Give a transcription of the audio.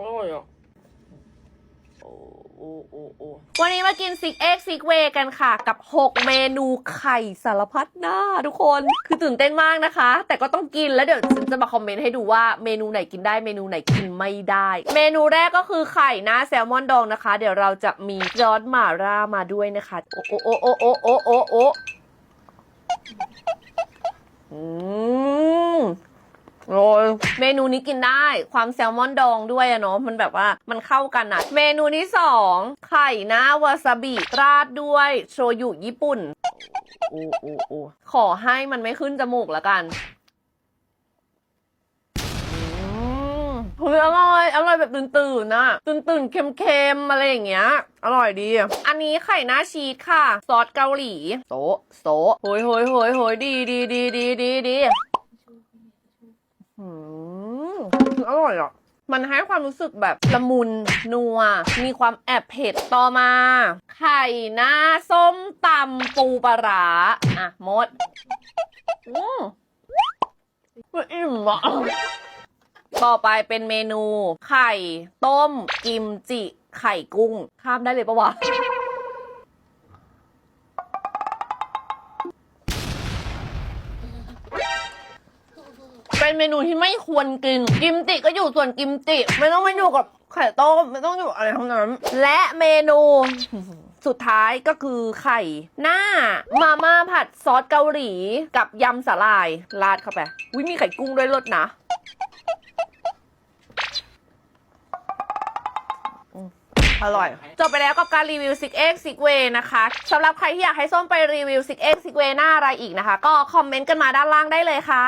อยวันนี้มากินซิกเอ็กซิกเวกันค่ะ กับ 6 เมนูไข่สารพัดหน้าทุกคนคือตื่นเต้นมากนะคะ แต่ก็ต้องกินแล้วเดี๋ยวฉันจะมาคอมเมนต์ให้ดูว่าเมนูไหนกินได้เมนูไหนกินไม่ได้ เมนูแรกก็คือไข่หน้าแซลมอนดองนะคะ เดี๋ยวเราจะมีซอสมาร่ามาด้วยนะคะ โอ้โอ้โอ้โอ้โอ้โอ้โอ้อืม เมนูนี้กินได้ความแซลมอนดองด้วยอะเนาะมันแบบว่ามันเข้ากันอะเมนูที่สองไข่หน้าวาซาบิราดด้วยโชยุญี่ปุ่นโอ้โอ้โอ้ขอให้มันไม่ขึ้นจมูกแล้วกันอืมเฮ้ยอร่อย อร่อยแบบตื่นๆนะตื่นๆเค็มๆอะไรอย่างเงี้ย อร่อยดี อันนี้ไข่หน้าชีสค่ะ ซอสเกาหลี โซะโซะโหยโหยโหยโหยดีดีดีดีดีดี อืม อร่อยอะ มันให้ความรู้สึกแบบละมุนนัว มีความแอบเผ็ดต่อมา ไข่หน้าส้มตำปูปลาร้าอะมด อืมอิ่มอะต่อไปเป็นเมนู ไข่ ต้ม กิมจิ ไข่กุ้ง ข้ามได้เลยปะวะ เป็นเมนูที่ไม่ควรกิน กิมจิก็อยู่ส่วนกิมจิ ไม่ต้องมาอยู่กับไข่ต้มไม่ต้องอยู่อะไรทั้งนั้น และเมนูสุดท้ายก็คือไข่ หน้า มาม่าผัดซอสเกาหลี กับยำสาลาย ราดเข้าไปวิมีไข่กุ้งด้วยรสนะอร่อย จบไปแล้วกับการรีวิว Six X Six Way นะคะสำหรับใครที่อยากให้ส้มไปรีวิว Six X Six Way หน้าอะไรอีกนะคะ ก็คอมเมนต์กันมาด้านล่างได้เลยค่ะ